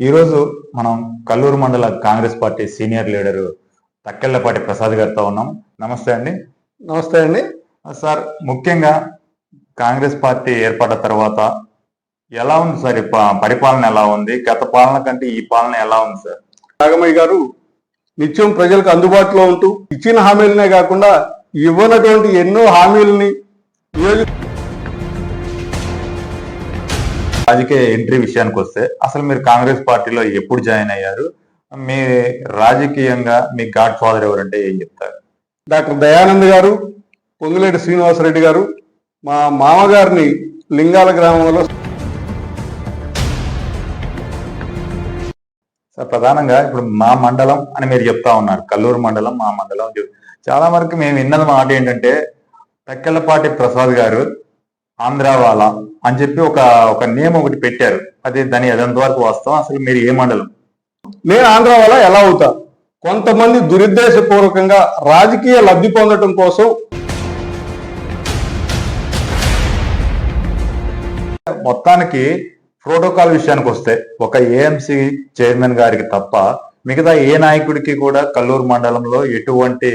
ఈరోజు మనం కల్లూరు మండల Congress party senior leader Takkellapati Prasad గారితో ఉన్నాం. నమస్తే అండి. నమస్తే అండి. సార్ ముఖ్యంగా కాంగ్రెస్ పార్టీ ఏర్పడ్డ తర్వాత ఎలా ఉంది సార్ పరిపాలన ఎలా ఉంది? గత పాలన కంటే ఈ పాలన ఎలా ఉంది సార్? నాగమయ్య గారు నిత్యం ప్రజలకు అందుబాటులో ఉంటూ ఇచ్చిన హామీలనే కాకుండా ఇవ్వనటువంటి ఎన్నో హామీలని రాజకీయ ఎంట్రీ విషయానికి వస్తే అసలు మీరు కాంగ్రెస్ పార్టీలో ఎప్పుడు జాయిన్ అయ్యారు? మీ రాజకీయంగా మీ గాడ్ ఫాదర్ ఎవరంటే ఏం చెప్తారు? డాక్టర్ దయానంద్ గారు పొంగులేటి శ్రీనివాసరెడ్డి గారు మా మామగారిని లింగాల గ్రామంలో సార్ ప్రధానంగా ఇప్పుడు మా మండలం అని మీరు చెప్తా ఉన్నారు. కల్లూరు మండలం మా మండలం చాలా వరకు మేము విన్నది మాట ఏంటంటే తక్కెళ్ళపాటి ప్రసాద్ గారు ఆంధ్ర వాళ్ళ అని చెప్పి ఒక ఒక నేమ్ ఒకటి పెట్టారు. అది దాని ఎదంత వరకు వాస్తవం. అసలు మీరు ఏ మండలం? నేను ఆంధ్ర వల్ల ఎలా అవుతా? కొంతమంది దురుద్దేశపూర్వకంగా రాజకీయ లబ్ధి పొందడం కోసం మొత్తానికి ప్రోటోకాల్ విషయానికి వస్తే ఒక ఏఎంసీ చైర్మన్ గారికి తప్ప మిగతా ఏ నాయకుడికి కూడా కల్లూరు మండలంలో ఎటువంటి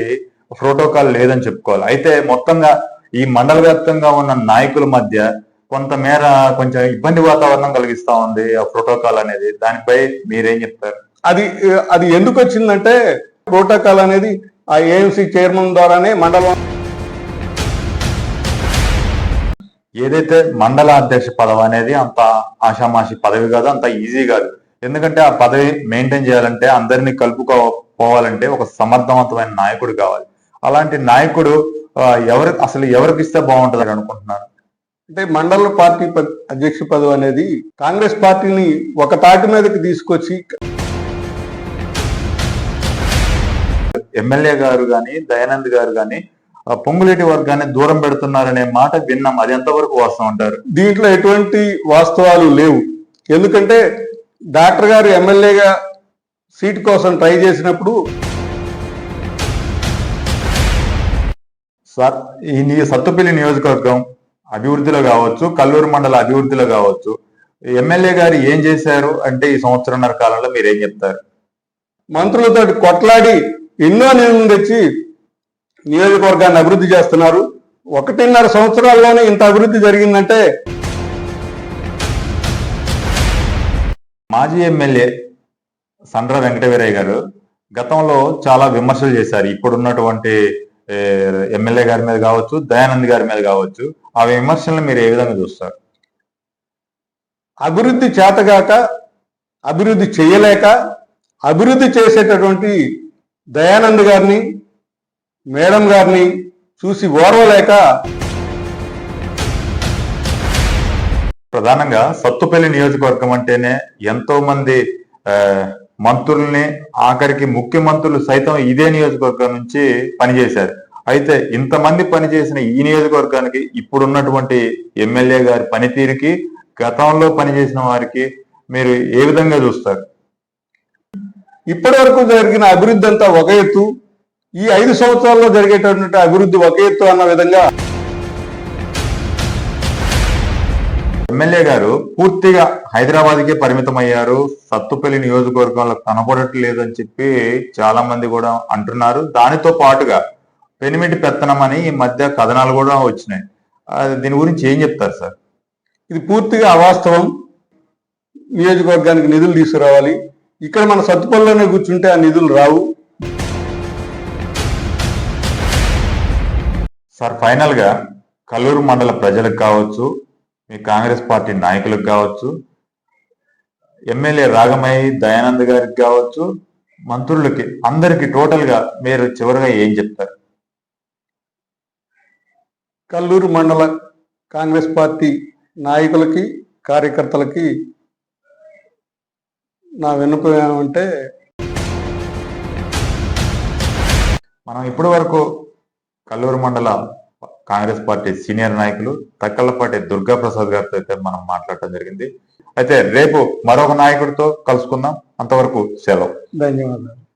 ప్రోటోకాల్ లేదని చెప్పుకోవాలి. అయితే మొత్తంగా ఈ మండల వ్యాప్తంగా ఉన్న నాయకుల మధ్య కొంతమేర కొంచెం ఇబ్బంది వాతావరణం కలిగిస్తా ఉంది ఆ ప్రోటోకాల్ అనేది. దానిపై మీరేం చెప్తారు? అది అది ఎందుకు వచ్చిందంటే ప్రోటోకాల్ అనేది ఆ ఏఎంసీ చైర్మన్ ద్వారానే మండలం ఏదైతే మండల అధ్యక్ష పదవి అనేది అంత ఆషామాషి పదవి కాదు అంత ఈజీ కాదు. ఎందుకంటే ఆ పదవి మెయింటైన్ చేయాలంటే అందరినీ కలుపుకో పోవాలంటే ఒక సమర్థవంతమైన నాయకుడు కావాలి. అలాంటి నాయకుడు ఎవరు అసలు ఎవరికి ఇస్తే బాగుంటుంది అనుకుంటున్నారు? అంటే మండల పార్టీ అధ్యక్ష పదవి అనేది కాంగ్రెస్ పార్టీని ఒక తాటి మీదకి తీసుకొచ్చి ఎమ్మెల్యే గారు గాని దయానంద్ గారు గాని ఆ, పొంగులేటి వర్గాన్ని దూరం పెడుతున్నారనే మాట విన్నాం. అది ఎంతవరకు వాస్తవం అంటారు? దీంట్లో ఎటువంటి వాస్తవాలు లేవు. ఎందుకంటే డాక్టర్ గారు ఎమ్మెల్యేగా సీట్ కోసం ట్రై చేసినప్పుడు ఈ సత్తుపల్లి నియోజకవర్గం అభివృద్ధిలో కావచ్చు కల్లూరు మండల అభివృద్ధిలో కావచ్చు ఎమ్మెల్యే గారు ఏం చేశారు అంటే ఈ సంవత్సరంన్నర కాలంలో మీరు ఏం చెప్తారు? మంత్రులతో కొట్లాడి ఎన్నో నిధులు తెచ్చి నియోజకవర్గాన్ని అభివృద్ధి చేస్తున్నారు. ఒకటిన్నర సంవత్సరాల్లోనే ఇంత అభివృద్ధి జరిగిందంటే మాజీ ఎమ్మెల్యే సండ్ర వెంకటవీరయ్య గారు గతంలో చాలా విమర్శలు చేశారు. ఇప్పుడున్నటువంటి ఎమ్మెల్యే గారి మీద కావచ్చు దయానంద్ గారి మీద కావచ్చు ఆ విమర్శలను మీరు ఏ విధంగా చూస్తారు? అభివృద్ధి చేతగాక అభివృద్ధి చేయలేక అభివృద్ధి చేసేటటువంటి దయానంద్ గారిని మేడం గారిని చూసి ఓర్వలేక ప్రధానంగా సత్తుపల్లి నియోజకవర్గం అంటేనే ఎంతో మంది మంత్రుల్ని ఆఖరికి ముఖ్యమంత్రులు సైతం ఇదే నియోజకవర్గం నుంచి పనిచేశారు. అయితే ఇంతమంది పనిచేసిన ఈ నియోజకవర్గానికి ఇప్పుడున్నటువంటి ఎమ్మెల్యే గారి పనితీరుకి గతంలో పనిచేసిన వారికి మీరు ఏ విధంగా చూస్తారు? ఇప్పటి వరకు జరిగిన అభివృద్ధి అంతా ఒక ఎత్తు. ఈ ఐదు సంవత్సరాల్లో జరిగేటటువంటి అభివృద్ధి ఒక ఎత్తు అన్న విధంగా ఎమ్మెల్యే గారు పూర్తిగా హైదరాబాద్ కే పరిమితం అయ్యారు సత్తుపల్లి నియోజకవర్గంలో కనపడట్లేదు అని చెప్పి చాలా మంది కూడా అంటున్నారు. దానితో పాటుగా పెనిమిటి పెత్తనం అని ఈ మధ్య కథనాలు కూడా వచ్చినాయి. దీని గురించి ఏం చెప్తారు సార్? ఇది పూర్తిగా అవాస్తవం. నియోజకవర్గానికి నిధులు తీసుకురావాలి. ఇక్కడ మన సత్తుపల్లిలోనే కూర్చుంటే ఆ నిధులు రావు. సార్ ఫైనల్గా కల్లూరు మండల ప్రజలకు కావచ్చు మీ కాంగ్రెస్ పార్టీ నాయకులకు కావచ్చు ఎమ్మెల్యే రాగమయ్య దయానంద్ గారికి కావచ్చు మంత్రులకి అందరికి టోటల్గా మీరు చివరిగా ఏం చెప్తారు? కల్లూరు మండల కాంగ్రెస్ పార్టీ నాయకులకి కార్యకర్తలకి నా విన్నపం ఏమంటే మనం ఇప్పటి వరకు కల్లూరు మండల కాంగ్రెస్ పార్టీ సీనియర్ నాయకులు తక్కలపాటి దుర్గా ప్రసాద్ గారితో అయితే మనం మాట్లాడటం జరిగింది. అయితే రేపు మరొక నాయకుడితో కలుసుకుందాం. అంతవరకు సెలవు. ధన్యవాదాలు.